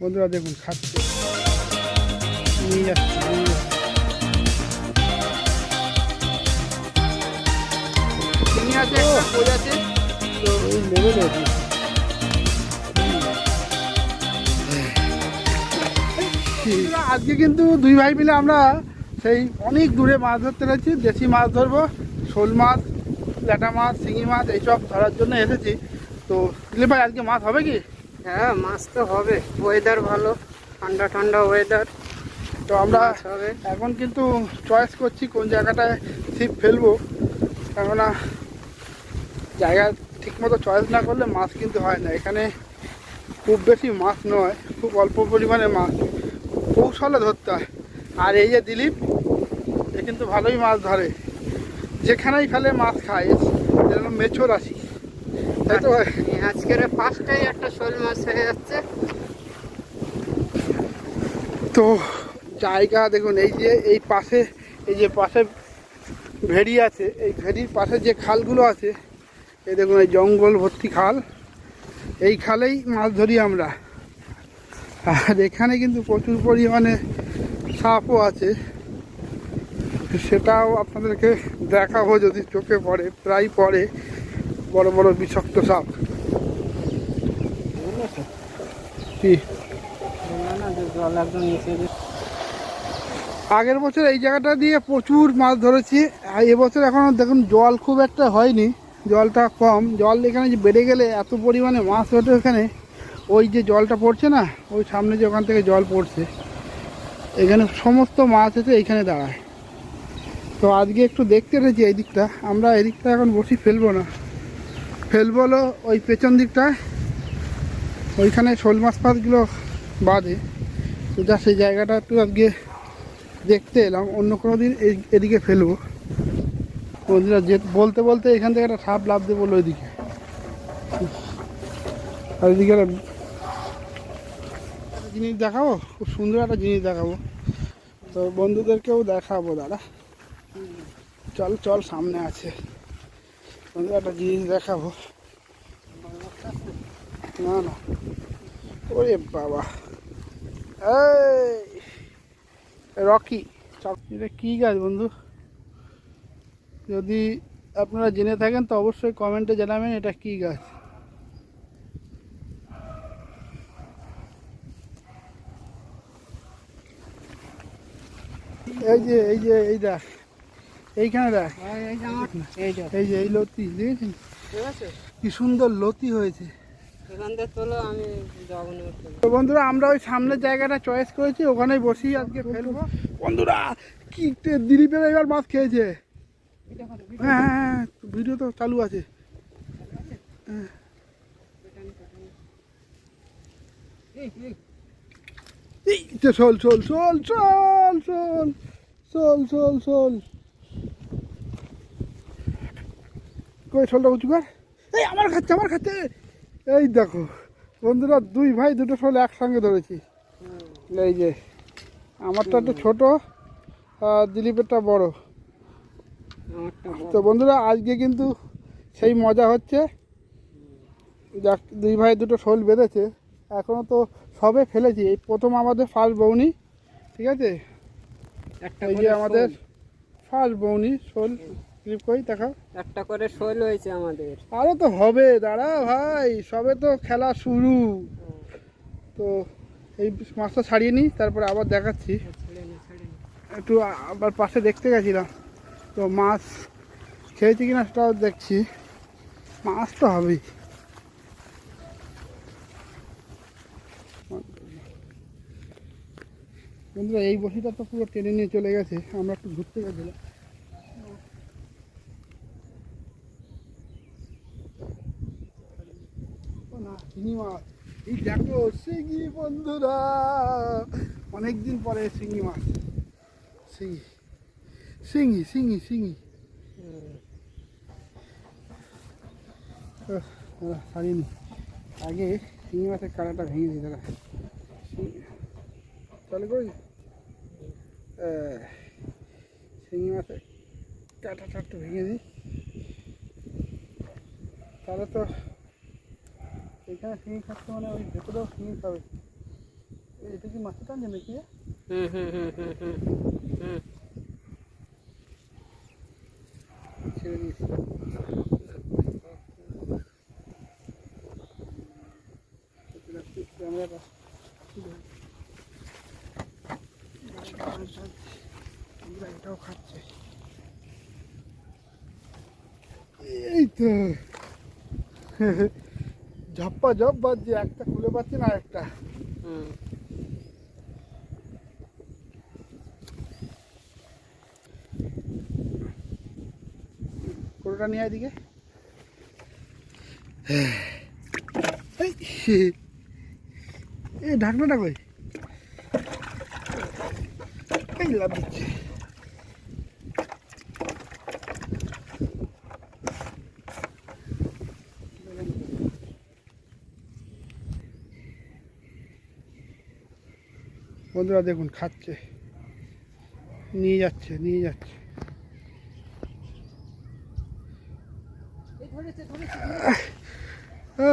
বন্ধুরা দেখুন খাচ্ছে। নিয়ে যাচ্ছে নিয়ে যাচ্ছে। আছে একটা কই আছে? তো ওই লেভেল আছে আজকে কিন্তু দুই ভাই মিলে আমরা সেই অনেক দূরে মাছ ধরতে গেছি দেশি মাছ ধরবো শোল মাছ ল্যাটা মাছ শিঙি মাছ এইসব ধরার জন্য এসেছি। তো দিলীপ ভাই আজকে মাছ হবে কি? হ্যাঁ মাছ তো হবে। ওয়েদার ভালো ঠান্ডা ঠান্ডা ওয়েদার তো আমরা এখন কিন্তু চয়েস করছি কোন জায়গাটায় ছিপ ফেলব। কেননা জায়গা ঠিকমতো চয়েস না করলে মাছ কিন্তু হয় না। এখানে খুব বেশি মাছ নয় খুব অল্প পরিমাণে মাছ। কৌশলে ধরতে হয়। আর এই যে দিলীপ এ কিন্তু ভালোই মাছ ধরে। যেখানেই ফেলে মাছ খায় যেরকম তো ভাই? এই আজকের ফার্স্টেই একটা শোল মাছ হয়ে যাচ্ছে। তো জায়গা দেখুন এই যে এই পাশে এই যে পাশে ভেড়ি আছে এই ভেড়ির পাশে যে খালগুলো আছে এই দেখুন এই জঙ্গল ভর্তি খাল। এই খালেই মাছ ধরি আমরা। আর এখানে কিন্তু প্রচুর পরিমাণে সাপও আছে। সেটাও আপনাদেরকে দেখাবো যদি চোখে পড়ে প্রায় পড়ে। বড় বড় বিষাক্ত সাপ। আগের বছর এই জায়গাটা দিয়ে প্রচুর মাছ ধরেছি। এবছর এখনও দেখুন জল খুব একটা হয়নি, জলটা কম। জল এখানে যে বেড়ে গেলে এত পরিমাণে মাছ ওঠে এখানে ওই যে জলটা পড়ছে না, ওই সামনে যে ওখান থেকে জল পড়ছে। এখানে সমস্ত মাছ এসে এইখানে দাঁড়ায়। তো আজকে একটু দেখতে এসেছি এই দিকটা। আমরা এই দিকটা এখন বসি ফেলব না। ফেলব হলো ওই পেছন দিকটায় ওইখানে শোল মাছ ফাছগুলো বাঁধে। তো যা সেই জায়গাটা একটু আজকে দেখতে এলাম, অন্য কোনো দিন এদিকে ফেলব। বন্ধুরা, যে বলতে বলতে এখান থেকে একটা সাপ লাভ দেবো ওইদিকে। আর এদিকে একটা জিনিস দেখাবো? খুব সুন্দর একটা জিনিস দেখাবো। তো বন্ধুদেরকেও দেখাবো, দাদা। চল চল, সামনে আছে। বন্ধু একটা জিনিস দেখাবো। না না। ওরে বাবা। এই, রকি এটা কী গাছ বন্ধু? যদি আপনারা জেনে থাকেন, তো অবশ্যই কমেন্টে জানাবেন এটা কী গাছ। এই যে এই যে, এই দেখ। এইখানে দেখ এই যে এই যে এই যে এই লতি দেখেছেন কি সুন্দর লতি হয়েছে তো বন্ধুরা আমরা ওই সামনের জায়গাটা চয়েস করেছি ওখানেই বসি আজকে ফেলব বন্ধুরা কি দিলীপের এবার মাছ খেয়েছে হ্যাঁ হ্যাঁ হ্যাঁ ভিডিও তো চালু আছে হ্যাঁ। এই তো চল চল চল চল চল শোল শোল শোল শোলটা উঁচু কর। এই আমার খাচ্ছে আমার খাচ্ছে। এই দেখো বন্ধুরা দুই ভাই দুটো শোল একসঙ্গে ধরেছি। এই যে আমারটা একটু ছোট দিলীপেরটা বড়। তো বন্ধুরা আজকে কিন্তু সেই মজা হচ্ছে। যাক দুই ভাই দুটো শোল বেঁধেছে। এখনও তো সবে ফেলেছি। এই প্রথম আমাদের ফার্স্ট বৌনি ঠিক আছে? একটা এই যে আমাদের। ফার্স্ট বৌনি শোল ক্লিপ কই দেখাও। একটা করে শোল হয়েছে আমাদের। আরও তো হবে দাঁড়া ভাই সবে তো খেলা শুরু। তো এই মাছটা ছাড়িয়ে নিই তারপরে আবার দেখাচ্ছি। একটু আবার পাশে দেখতে গেছিলাম। তো মাছ খেয়েছি কিনা সেটাও দেখছি। মাছ তো হবেই। বন্ধুরা এই বসিটা তো পুরো টেনে নিয়ে চলে গেছে। আমরা একটু ঘুরতে গেছিলাম। চিনি মাছ এই দেখো শিঙি বন্ধুরা। অনেকদিন পরে শিঙি মাছ। শিঙি শিঙি শিঙি শিঙি ছাড়িনি আগে শিঙি মাছের কাঁটাটা ভেঙে দিই দাদা চলে আহ, শিঙি মাছের কাঁটাটা একটু ভেঙে দিই। তাহলে তো এখানে শিঙি খাচ্ছে মানে ওই ভেতরেও শিঙি খাবে এটা কি মাছটা টানছে নাকি? হুম হুম হুম হুম হুম হুম। ছেড়ে দিয়েছি। ক্যামেরাটা এটাও খাচ্ছে এই তো। ঝপ্পা ঝপ বাজছে একটা খুলে পাচ্ছি না একটা কোটোটা নিয়ে এদিকে। এই, এই ঢাকনাটা কই? এই লাভ দিচ্ছে। বন্ধুরা দেখুন, খাচ্ছে। নিয়ে যাচ্ছে নিয়ে যাচ্ছে।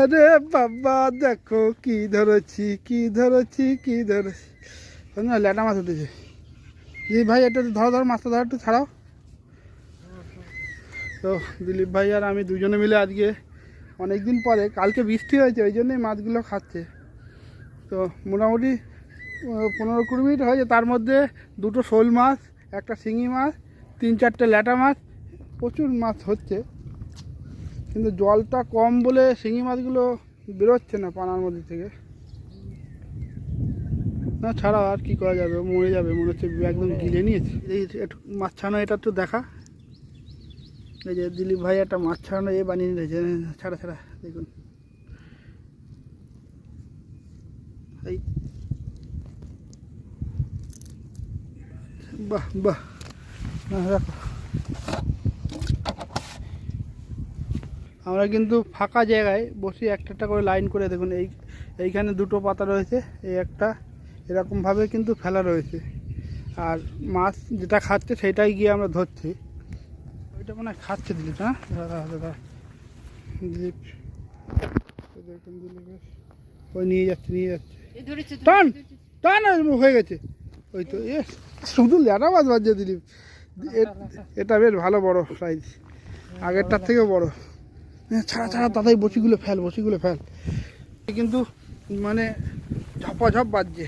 আরে বাবা, দেখো কি ধরেছি কি ধরেছি কি ধরেছি। না ল্যাটা মাছ উঠেছে। জি ভাই এটা ধরো ধরো, মাছটা ধরো, একটু ছাড়াও। তো দিলীপ ভাই আর আমি দুজনে মিলে আজকে অনেক দিন পরে, কালকে বৃষ্টি হয়েছে, ওই জন্যই মাছগুলো খাচ্ছে। তো মোটামুটি পনেরো কুড়ি মিনিট হয়েছে। তার মধ্যে দুটো শোল মাছ, একটা শিঙি মাছ, তিন চারটে ল্যাটা মাছ, প্রচুর মাছ হচ্ছে। কিন্তু জলটা কম বলে শিঙি মাছগুলো বেরোচ্ছে না পানার মধ্যে থেকে। না, ছাড়া আর কি করা যাবে? মরে যাবে, মনে হচ্ছে একদম গিলে নিয়েছে। এই একটু মাছ ছাড়ানো, এটা একটু দেখা। এই যে দিলীপ ভাই একটা মাছ ছাড়ানো এ বানিয়ে নিয়েছে ছাড়া ছাড়া, দেখুন। এই বাহ বাহ। না রাখো আমরা কিন্তু ফাঁকা জায়গায় বসে একটা একটা করে লাইন করে দেখুন এই এইখানে দুটো পাতা রয়েছে এই একটা এরকমভাবে কিন্তু ফেলা রয়েছে। আর মাছ যেটা খাচ্ছে সেটাই গিয়ে আমরা ধরছি। ওইটা মনে হয় খাচ্ছে দিলীপ হ্যাঁ দাদা দাদা দিলীপ ওই নিয়ে যাচ্ছে নিয়ে যাচ্ছে। টান টান হয়ে গেছে। ওই তো এ শুধু ল্যাটা মাছ বাজছে দিলীপ এ- এটা বেশ ভালো বড় সাইজ আগেরটার থেকেও বড়। ছাড়া ছাড়া তাড়াতাড়ি বসিগুলো ফেল বসিগুলো ফেল। কিন্তু মানে ঝপাঝপ বাজছে।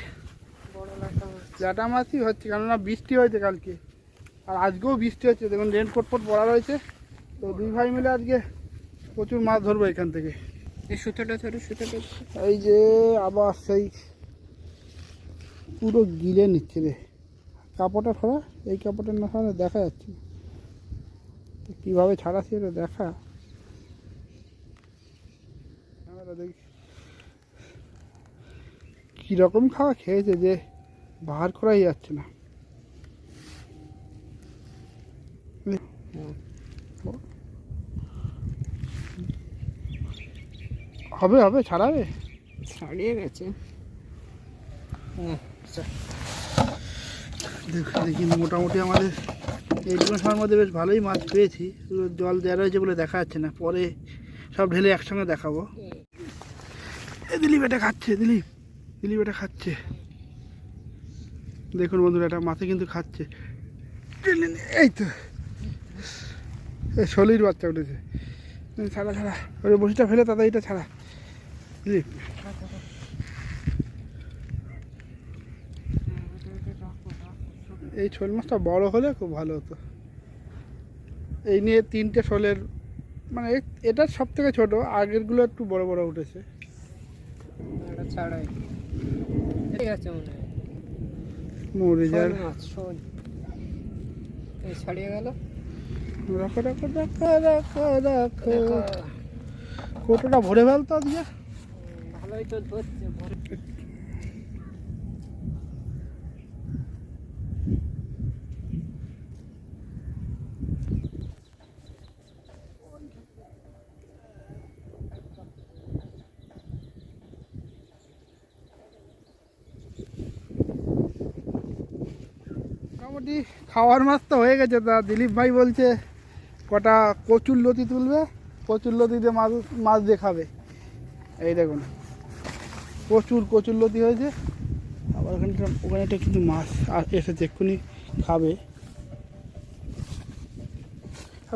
ল্যাটা মাছই হচ্ছে কেননা বৃষ্টি হয়েছে কালকে। আর আজকেও বৃষ্টি হচ্ছে। দেখুন রেনকোট ফোট পরা রয়েছে। তো দুই ভাই মিলে আজকে প্রচুর মাছ ধরবো এখান থেকে। এই সুতোটা ধরে সুতোটা এই যে আবার সেই পুরো গিলে নিচ্ছে রে। কাপড়টা ছড়া এই কাপড়টা না ছাড়া দেখা যাচ্ছে কীভাবে ছাড়াচ্ছি এটা দেখা? দেখি। কীরকম খাওয়া খেয়েছে যে বার করাই যাচ্ছে না। হবে হবে ছাড়াবে? ছাড়িয়ে গেছে। হুম দেখ- দেখি, মোটামুটি আমাদের এইটুকু সময়ের মধ্যে বেশ ভালোই মাছ পেয়েছি। জল দেওয়া রয়েছে বলে দেখা যাচ্ছে না। পরে সব ঢেলে একসঙ্গে দেখাবো। এ, দিলীপ এটা খাচ্ছে, দিলীপ। দিলীপ এটা খাচ্ছে। দেখুন বন্ধুরা, এটা মাছে কিন্তু খাচ্ছে। এই তো। এই শলির বাচ্চা উঠেছে। ছাড়া ছাড়া। ওই বসিটা ফেলে, তাতে এটা ছাড়া। দিলীপ। এই শোল মাছটা বড় হলে খুব ভালো হতো। এই নিয়ে তিনটে শোলের মানে এ- এটা সব থেকে ছোটো আগেরগুলো একটু বড় বড় উঠেছে। এটা ছাড়াই। ঠিক আছে মনে হয়। মরে শোল ছাড়িয়ে গেল। রাখো রাখো রাখো রাখো রাখো। কোটোটা ভরে ফেলতো আজকে? ভালোই তো ধরছে ভরে মোটামুটি খাওয়ার মাছ তো হয়ে গেছে তা দিলীপ ভাই বলছে, কটা কচুর লতি তুলবে, কচুর লতি দিয়ে মাছ মাছ দিয়ে খাবে এই দেখুন, প্রচুর কচুর লতি হয়েছে। আবার ওখানটা, ওখানেটা কিন্তু মাছ এসেছে, এক্ষুনি খাবে।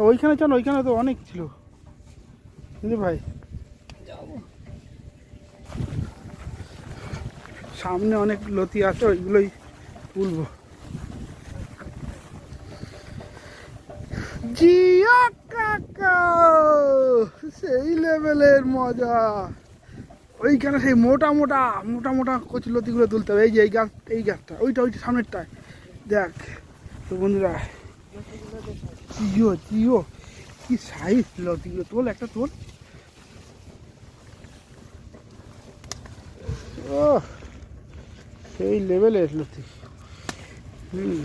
ওইখানে চল, ওইখানে তো অনেক ছিল। বুঝলি ভাই? সামনে অনেক লতি আছে, ওইগুলোই তুলবো। জিয়া কাকা, সেই লেভেলের মজা। ওইখানে সেই মোটা মোটা মোটা মোটা কচি লতিগুলো তুলতে হবে। এই যে এই গাছ, এই গাছটা, ওইটা ওইটা সামনেরটায়। দেখ, তো বন্ধুরা, জিও জিও, কি সাইজ লতিগুলো তোল, একটা তোল। ও সেই লেভেলের লতি। হুম।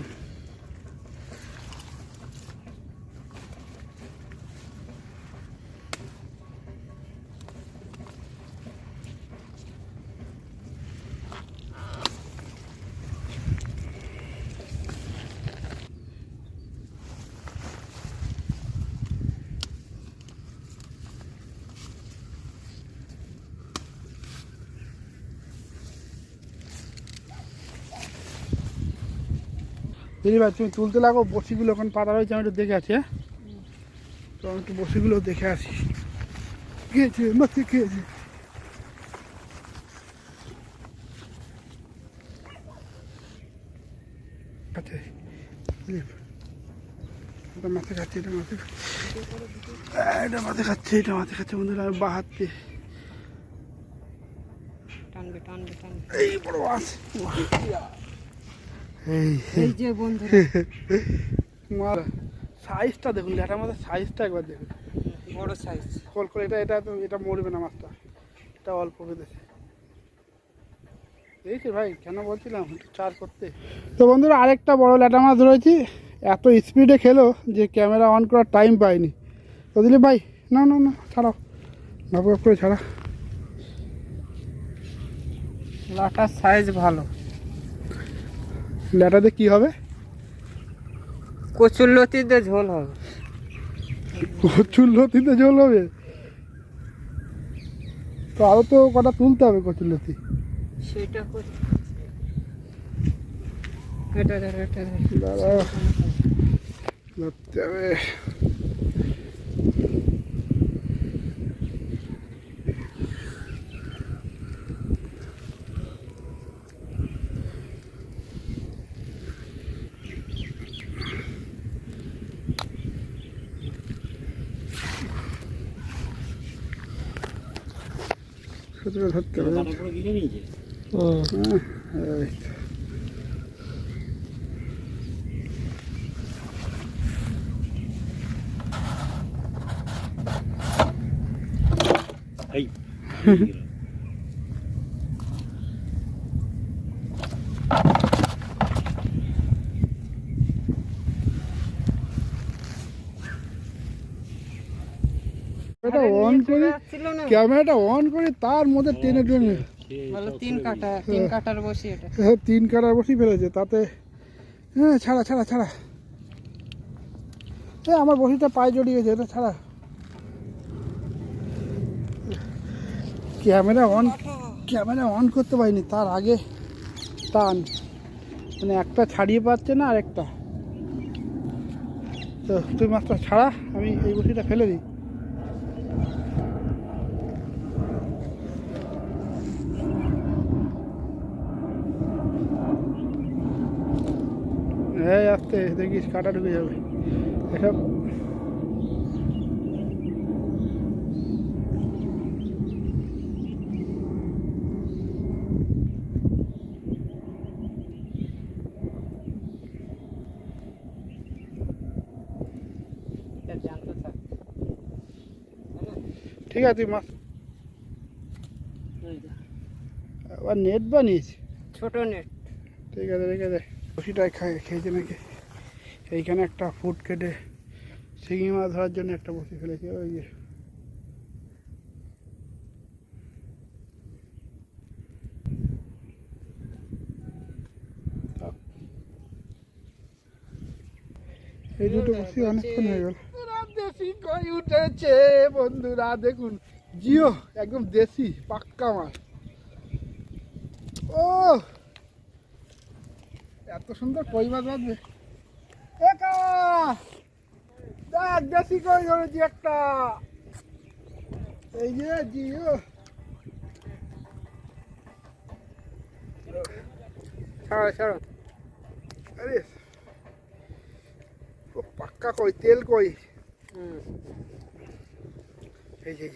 দিদি ভাই তুমি তুলতে লাগো বসিগুলো এখন পাতা রয়েছে আমি একটু দেখে আছি হ্যাঁ? তো আমি একটু বসিগুলো দেখে আসি। খেয়েছে মাছে খেয়েছে। আচ্ছা এটা মাছে খাচ্ছে এটা মাছে এটা মাছে খাচ্ছে এটা মাছে খাচ্ছে বন্ধুরা আমি বাহাতে টানবে টানবে টানবে। এই বড় মাছ। এই যে বন্ধু সাইজটা দেখুন ল্যাটার মধ্যে সাইজটা একবার দেখুন। বড় সাইজ কল করে এটা এটা এটা মরবে না মাছটা। এটা অল্প বেঁধেছে। দেখছি ভাই কেন বলছিলাম চার করতে। তো বন্ধুরা আরেকটা বড় ল্যাটা মাছ ধরেছি। এত স্পিডে খেলো যে ক্যামেরা অন করার টাইম পাইনি। তো দিলি ভাই না না না ছাড়াও। ভাব করে ছাড়া। লাটার সাইজ ভালো। ল্যাটাতে কি হবে? কচুল্লতিতে ঝোল হবে। কচুল্লতিতে ঝোল হবে? তো আরও তো কটা তুলতে হবে কচুল্লতি সেটা দাঁড়া ধরতে হবে। সুতরাং ধরতে হবে হ্যাঁ, এই তো। এটা অন করে ক্যামেরাটা অন করে তার মধ্যে টেনে টেনে। ভালো তিন কাটা তিন কাটার বসি এটা। হ্যাঁ, তিন কাটার বসি ফেলেছে তাতে হ্যাঁ ছাড়া ছাড়া ছাড়া। হ্যাঁ আমার বসিটা পায়ে জড়িয়ে গেছে এটা ছাড়া। ক্যামেরা অন ক্যামেরা অন করতে পারিনি তার আগে টান। মানে একটা ছাড়িয়ে পাচ্ছে না আর একটা তো তুই মাছটা ছাড়া আমি এই বসিটা ফেলে দিই হ্যাঁ আসতে দেখিস কাটা ঢুকে যাবে? এসব। ঠিক আছে মাছ আবার নেট বানিয়েছি। ছোট নেট ঠিক আছে রেখে দে। বসিটাই খাই খেয়েছে নাকি? এইখানে একটা ফুট কেটে শিঙি মাছ ধরার জন্য একটা বসি ফেলেছে, ওই যে। এই দুটো বসি অনেকক্ষণ হয়ে গেল। দেশি কই উঠেছে। বন্ধুরা, দেখুন, জিও, একদম দেশি, পাক্কা মাছ। ও! সুন্দর কই মাছ বাঁধবে দেখ দেশি কই ধরেছি একটা। এই যে জিও। ছাড়ো ছাড়ো। আরে পাক্কা কই তেল কই? হুম। এই যে।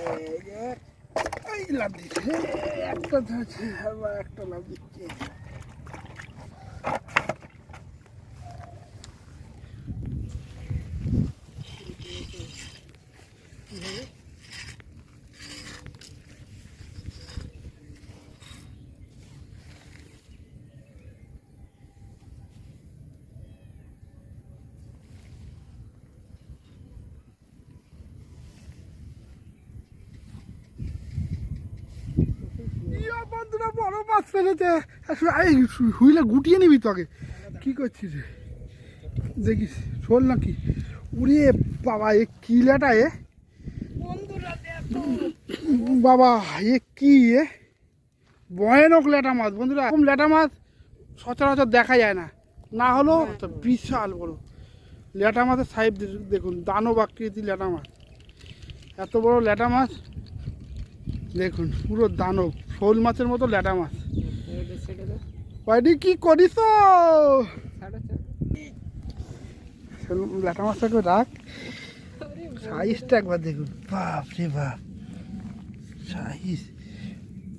এই যে। এই লাভ দিচ্ছে একটা ধরছে আবার একটা লাভ দিচ্ছে ইয়া বন্ধুরা বড় মাছ ফেলেছে হুইলে গুটিয়ে নিবি তো আগে কি করছিস? রে দেখিস শোল নাকি। উড়ে বাবা এ কি লেটা এ? বাবা এ কি এ? ভয়ানক ল্যাটা মাছ বন্ধুরা। এরকম ল্যাটা মাছ সচরাচর দেখা যায় না। না হলেও তো বিশাল বড়। ল্যাটা মাছের সাইজ দেখুন দানব আকৃতি ল্যাটা মাছ। এত বড় ল্যাটা মাছ দেখুন পুরো দানব। শোল মাছের মতো ল্যাটা মাছ। কি করিস? ল্যাটা মাছটাকে রাখ। সাইজটা একবার দেখুন। বাপ রে বাপ। সাইজ।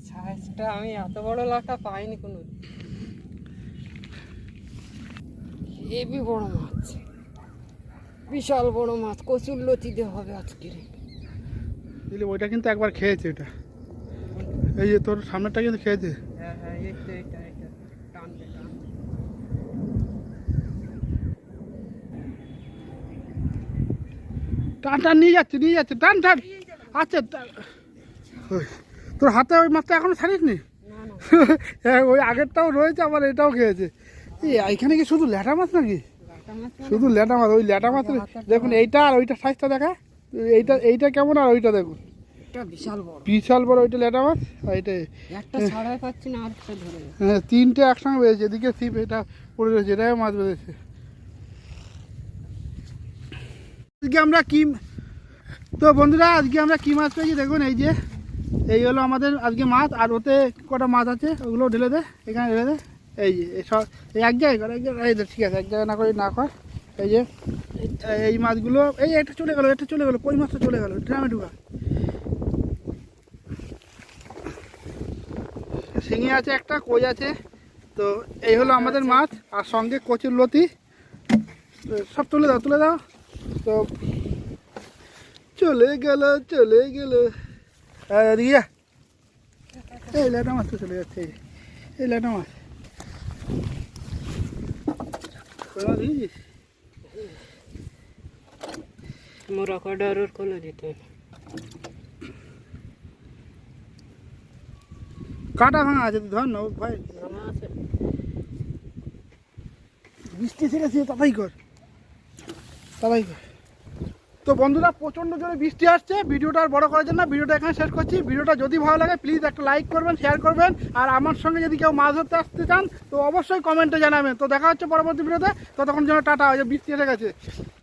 সাইজটা আমি এত বড় লাটা পাইনি কোনো হেবি বড় মাছ। বিশাল বড় মাছ। কচুর লতি দিয়ে হবে আজকে ওইটা কিন্তু একবার খেয়েছে এটা এই যে তোর সামনেরটা কিন্তু খেয়েছে। হ্যাঁ হ্যাঁ টান টান নিয়ে যাচ্ছে নিয়ে যাচ্ছে টান টান। আচ্ছা তোর হাতে ওই মাছটা এখনও ছাড়িস নি হ্যাঁ ওই আগেরটাও রয়েছে আবার এটাও খেয়েছে। এই এখানে কি শুধু ল্যাটা মাছ নাকি? শুধু ল্যাটা মাছ ওই ল্যাটা মাছ দেখুন এইটা আর ওইটা সাইজটা দেখা। এইটা এইটা কেমন আর ওইটা দেখুন। একটা বিশাল বড়। বিশাল বড় ওইটা ল্যাটা মাছ? আর এটা একটা ছাড়াই পাচ্ছি না আর একটা ধরে হ্যাঁ তিনটে একসঙ্গে বেঁধেছে এদিকে ছিপ এটা পড়ে রয়েছে এটাও মাছ বেঁধেছে। আজকে আমরা কি তো বন্ধুরা আজকে আমরা কি মাছ পেয়েছি দেখুন এই যে এই হলো আমাদের আজকে মাছ আর ওতে কটা মাছ আছে ওগুলো ঢেলে দে এখানে ঢেলে দে এই যে সব এই এক জায়গায় কর এক জায়গায় এই ঠিক আছে এক জায়গায় না করে না কর এই যে এই- এই মাছগুলো এই এটা চলে গেলো এটা চলে গেলো কই মাছটা চলে গেলো? ড্রামে ঢুকা। শিঙি আছে একটা, কই আছে? তো এই হলো আমাদের মাছ আর সঙ্গে কচুর লতি। সব তুলে দাও তুলে দাও। তো চলে গেল চলে গেল। এদিকে এই ল্যাটা মাছ তো চলে যাচ্ছে, এই যে। মাছ। মোরা কটা রোড দিতে কাটা ভাঙা আছে তুই ধর না ভাই। আছে বৃষ্টি এসে গেছে কর। তাড়াতাড়ি কর। তো বন্ধুরা, প্রচণ্ড জোরে বৃষ্টি আসছে। ভিডিওটা আর বড় করার জন্য ভিডিওটা এখানে শেষ করছি। ভিডিওটা যদি ভালো লাগে প্লিজ একটা লাইক করবেন শেয়ার করবেন। আর আমার সঙ্গে যদি কেউ মাছ ধরতে আসতে চান, তো অবশ্যই কমেন্টে জানাবেন। তো দেখা হচ্ছে পরবর্তী ভিডিওতে। ততক্ষণ জন্য টাটা ওই যে বৃষ্টি এসে গেছে।